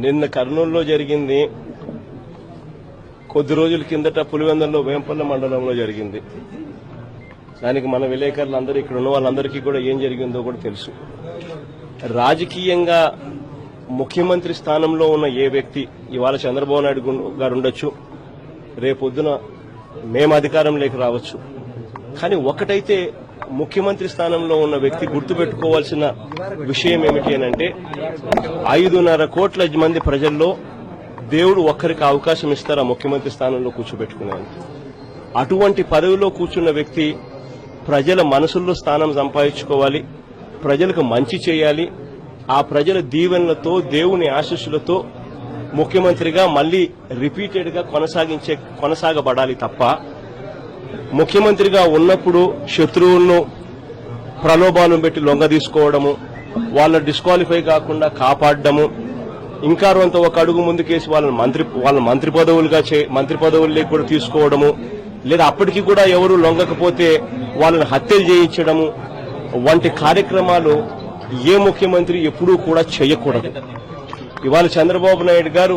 నిన్న కర్నూలులో జరిగింది. కొద్ది రోజుల కిందట పులివెందల్లో వేంపల్ల మండలంలో జరిగింది. దానికి మన విలేకరులు అందరూ ఇక్కడ ఉన్న వాళ్ళందరికీ కూడా ఏం జరిగిందో కూడా తెలుసు. రాజకీయంగా ముఖ్యమంత్రి స్థానంలో ఉన్న ఏ వ్యక్తి ఇవాళ చంద్రబాబు నాయుడు గారు ఉండొచ్చు రేపొద్దున మేము అధికారంలోకి రావచ్చు. కానీ ఒకటైతే ముఖ్యమంత్రి స్థానంలో ఉన్న వ్యక్తి గుర్తుపెట్టుకోవాల్సిన విషయం ఏమిటి అని అంటే ఐదున్నర కోట్ల మంది ప్రజల్లో దేవుడు ఒక్కరికి అవకాశం ఇస్తారా ముఖ్యమంత్రి స్థానంలో కూర్చోబెట్టుకున్నాను అటువంటి పదవిలో కూర్చున్న వ్యక్తి ప్రజల మనసుల్లో స్థానం సంపాదించుకోవాలి ప్రజలకు మంచి చేయాలి ఆ ప్రజల దీవెనలతో దేవుని ఆశీస్సులతో ముఖ్యమంత్రిగా మళ్ళీ రిపీటెడ్గా కొనసాగించే కొనసాగబడాలి తప్ప ముఖ్యమంత్రిగా ఉన్నప్పుడు శత్రువులను ప్రలోభాలను పెట్టి లొంగ తీసుకోవడము వాళ్ళ డిస్క్వాలిఫై కాకుండా కాపాడడము ఇంకా కొంత ఒక అడుగు ముందుకేసి వాళ్ళని మంత్రి వాళ్ళ మంత్రి పదవులుగా చే మంత్రి పదవుల్లోకి కూడా తీసుకోవడము లేదా అప్పటికి కూడా ఎవరు లొంగకపోతే వాళ్ళని హత్యలు చేయించడము వంటి కార్యక్రమాలు ఏ ముఖ్యమంత్రి ఎప్పుడూ కూడా చేయకూడదు. ఇవాళ చంద్రబాబు నాయుడు గారు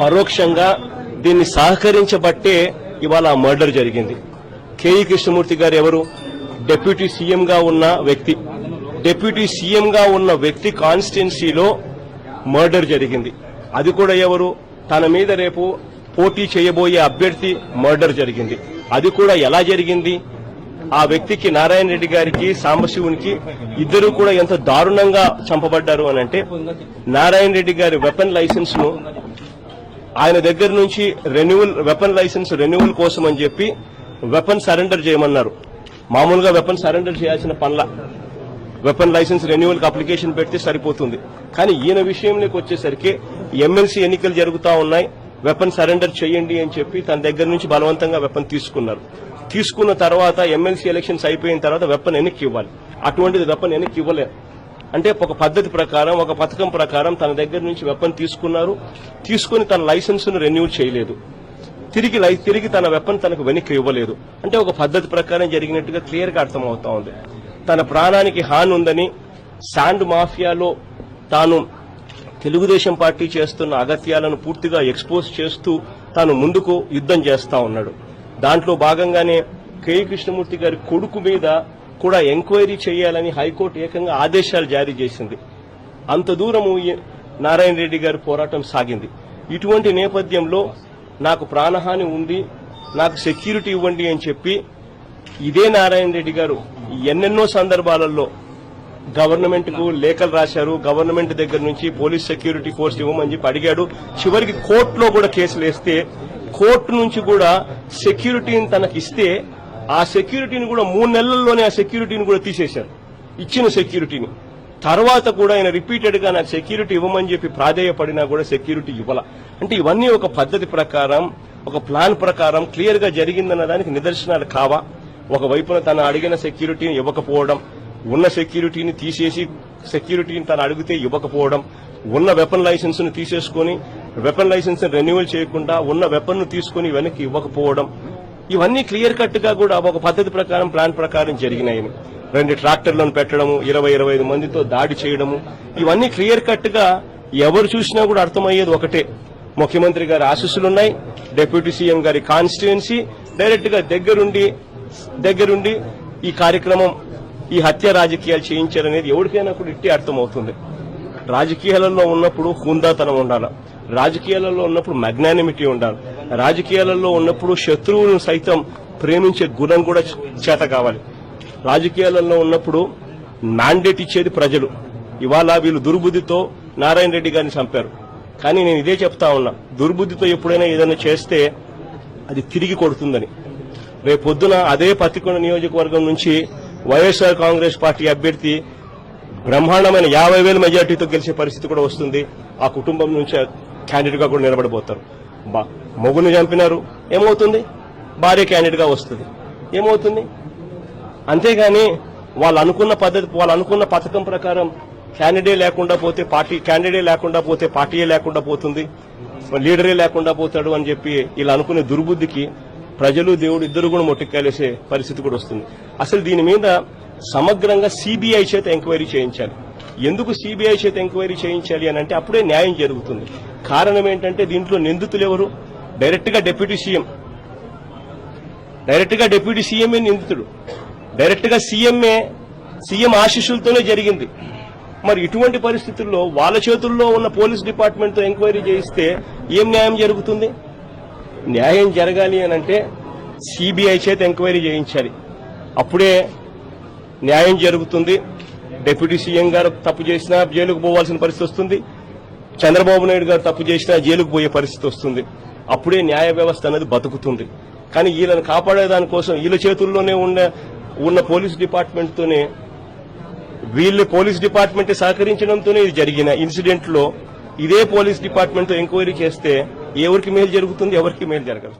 పరోక్షంగా దీన్ని సహకరించబట్టే ఇవాళ మర్డర్ జరిగింది. కేఈ కృష్ణమూర్తి గారు ఎవరు? డిప్యూటీ సీఎం గా ఉన్న వ్యక్తి. డిప్యూటీ సీఎం గా ఉన్న వ్యక్తి కాన్స్టిట్యున్సీలో మర్డర్ జరిగింది. అది కూడా ఎవరు? తన మీద రేపు పోటీ చేయబోయే అభ్యర్థి మర్డర్ జరిగింది. అది కూడా ఎలా జరిగింది? ఆ వ్యక్తికి నారాయణ రెడ్డి గారికి సాంబశివునికి ఇద్దరు కూడా ఎంత దారుణంగా చంపబడ్డారు అని అంటే నారాయణ రెడ్డి గారి వెపన్ లైసెన్స్ను ఆయన దగ్గర నుంచి రెన్యువల్ వెపన్ లైసెన్స్ రెన్యువల్ కోసం అని చెప్పి వెపన్ సరెండర్ చేయమన్నారు. మామూలుగా వెపన్ సరెండర్ చేయాల్సిన పనుల వెపన్ లైసెన్స్ రెన్యువల్ అప్లికేషన్ పెడితే సరిపోతుంది. కానీ ఈయన విషయంలోకి వచ్చేసరికి ఎమ్మెల్సీ ఎన్నికలు జరుగుతా ఉన్నాయి. వెపన్ సరెండర్ చేయండి అని చెప్పి తన దగ్గర నుంచి బలవంతంగా వెపన్ తీసుకున్నారు. తీసుకున్న తర్వాత ఎమ్మెల్సీ ఎలక్షన్స్ అయిపోయిన తర్వాత వెపన్ వెనక్కి ఇవ్వాలి. అటువంటిది వెపన్ వెనక్కి ఇవ్వలేదు. అంటే ఒక పద్ధతి ప్రకారం ఒక పథకం ప్రకారం తన దగ్గర నుంచి వెపన్ తీసుకున్నారు. తీసుకుని తన లైసెన్స్ను చేయలేదు. తిరిగి తిరిగి తన వెపన్ తనకు వెనక్కి ఇవ్వలేదు. అంటే ఒక పద్ధతి ప్రకారం జరిగినట్టుగా క్లియర్గా అర్థమవుతా ఉంది. తన ప్రాణానికి హాని ఉందని శాండ్ మాఫియాలో తాను తెలుగుదేశం పార్టీ చేస్తున్న అగత్యాలను పూర్తిగా ఎక్స్పోజ్ చేస్తూ తాను ముందుకు యుద్ధం చేస్తా ఉన్నాడు. దాంట్లో భాగంగానే కె. కృష్ణమూర్తి గారి కొడుకు మీద కూడా ఎంక్వైరీ చేయాలని హైకోర్టు ఏకంగా ఆదేశాలు జారీ చేసింది. అంత దూరము నారాయణ రెడ్డి గారి పోరాటం సాగింది. ఇటువంటి నేపథ్యంలో నాకు ప్రాణహాని ఉంది నాకు సెక్యూరిటీ ఇవ్వండి అని చెప్పి ఇదే నారాయణ రెడ్డి గారు ఎన్నెన్నో సందర్భాలలో గవర్నమెంట్కు లేఖలు రాశారు. గవర్నమెంట్ దగ్గర నుంచి పోలీస్ సెక్యూరిటీ ఫోర్స్ ఇవ్వమని చెప్పి అడిగాడు. చివరికి కోర్టులో కూడా కేసులు వేస్తే కోర్టు నుంచి కూడా సెక్యూరిటీని తనకిస్తే ఆ సెక్యూరిటీని కూడా మూడు నెలల్లోనే ఆ సెక్యూరిటీని కూడా తీసేశారు. ఇచ్చిన సెక్యూరిటీని. తర్వాత కూడా ఆయన రిపీటెడ్గా నాకు సెక్యూరిటీ ఇవ్వమని చెప్పి ప్రాధేయపడినా కూడా సెక్యూరిటీ ఇవ్వాల. అంటే ఇవన్నీ ఒక పద్ధతి ప్రకారం ఒక ప్లాన్ ప్రకారం క్లియర్గా జరిగిందన్న దానికి నిదర్శనాలు కావా? ఒకవైపున తను అడిగిన సెక్యూరిటీని ఇవ్వకపోవడం ఉన్న సెక్యూరిటీని తీసేసి సెక్యూరిటీని తను అడిగితే ఇవ్వకపోవడం ఉన్న వెపన్ లైసెన్స్ను తీసేసుకుని వెపన్ లైసెన్స్ రెన్యువల్ చేయకుండా ఉన్న వెపన్ను తీసుకుని వెనక్కి ఇవ్వకపోవడం ఇవన్నీ క్లియర్ కట్గా కూడా ఒక పద్ధతి ప్రకారం ప్లాన్ ప్రకారం జరిగినాయి. రెండు ట్రాక్టర్లను పెట్టడము ఇరవై ఇరవై ఐదు మందితో దాడి చేయడము ఇవన్నీ క్లియర్ కట్గా ఎవరు చూసినా కూడా అర్థమయ్యేది ఒకటే. ముఖ్యమంత్రి గారి ఆశీస్సులున్నాయి డిప్యూటీ సీఎం గారి కాన్స్టిట్యుయెన్సీ డైరెక్ట్గా దగ్గరుండి దగ్గరుండి ఈ కార్యక్రమం ఈ హత్య రాజకీయాలు చేయించారనేది ఎవరికైనా కూడా ఇట్టే అర్థమవుతుంది. రాజకీయాలలో ఉన్నప్పుడు హుందాతనం ఉండాలి. రాజకీయాలలో ఉన్నప్పుడు మెగ్నానిమిటీ ఉండాలి. రాజకీయాలలో ఉన్నప్పుడు శత్రువులను సైతం ప్రేమించే గుణం కూడా చేత కావాలి. రాజకీయాలలో ఉన్నప్పుడు మ్యాండేట్ ఇచ్చేది ప్రజలు. ఇవాళ వీళ్ళు దుర్బుద్ధితో నారాయణ రెడ్డి గారిని చంపారు. కానీ నేను ఇదే చెప్తా ఉన్నా దుర్బుద్ధితో ఎప్పుడైనా ఏదైనా చేస్తే అది తిరిగి కొడుతుందని. రేపొద్దున అదే పత్తికొండ నియోజకవర్గం నుంచి వైఎస్ఆర్ కాంగ్రెస్ పార్టీ అభ్యర్థి బ్రహ్మాండమైన యాభై వేల మెజార్టీతో గెలిచే పరిస్థితి కూడా వస్తుంది. ఆ కుటుంబం నుంచి క్యాండిడేట్గా కూడా నిలబడబోతారు. మొగుని చంపినారు. ఏమవుతుంది? భార్య క్యాండిడేట్గా వస్తుంది. ఏమవుతుంది? అంతేగాని వాళ్ళు అనుకున్న పద్ధతి వాళ్ళు అనుకున్న పథకం ప్రకారం క్యాండిడేట్ లేకుండా పోతే పార్టీ క్యాండిడేట్ లేకుండా పోతే పార్టీయే లేకుండా పోతుంది. లీడరే లేకుండా పోతాడు అని చెప్పి ఇలా అనుకునే దుర్బుద్ధికి ప్రజలు దేవుడు ఇద్దరు కూడా మొట్టికాలేసే పరిస్థితి కూడా వస్తుంది. అసలు దీని మీద సమగ్రంగా సిబిఐ చేత ఎంక్వైరీ చేయించాలి. ఎందుకు సిబిఐ చేత ఎంక్వైరీ చేయించాలి అని అంటే అప్పుడే న్యాయం జరుగుతుంది. కారణం ఏంటంటే దీంట్లో నిందితులు ఎవరు? డైరెక్ట్గా డిప్యూటీ సీఎం. డైరెక్ట్గా డిప్యూటీ సీఎంఏ నిందితుడు డైరెక్ట్గా సీఎంఏ సీఎం ఆశీస్సులతోనే జరిగింది. మరి ఇటువంటి పరిస్థితుల్లో వాళ్ళ చేతుల్లో ఉన్న పోలీస్ డిపార్ట్మెంట్తో ఎంక్వైరీ చేయిస్తే ఏం న్యాయం జరుగుతుంది? న్యాయం జరగాలి అని అంటే సిబిఐ చేత ఎంక్వైరీ చేయించాలి. అప్పుడే న్యాయం జరుగుతుంది. డిప్యూటీ సీఎం గారు తప్పు చేసినా జైలుకు పోవాల్సిన పరిస్థితి వస్తుంది. చంద్రబాబు నాయుడు గారు తప్పు చేసినా జైలుకు పోయే పరిస్థితి వస్తుంది. అప్పుడే న్యాయ వ్యవస్థ అనేది బతుకుతుంది. కానీ వీళ్ళని కాపాడేదానికోసం వీళ్ళ చేతుల్లోనే ఉన్న ఉన్న పోలీస్ డిపార్ట్మెంట్తోనే వీళ్ళు పోలీస్ డిపార్ట్మెంట్ సహకరించడంతోనే ఇది జరిగిన ఇన్సిడెంట్లో ఇదే పోలీస్ డిపార్ట్మెంట్తో ఎంక్వైరీ చేస్తే ఎవరికి మేలు జరుగుతుంది ఎవరికి మేలు జరగదు.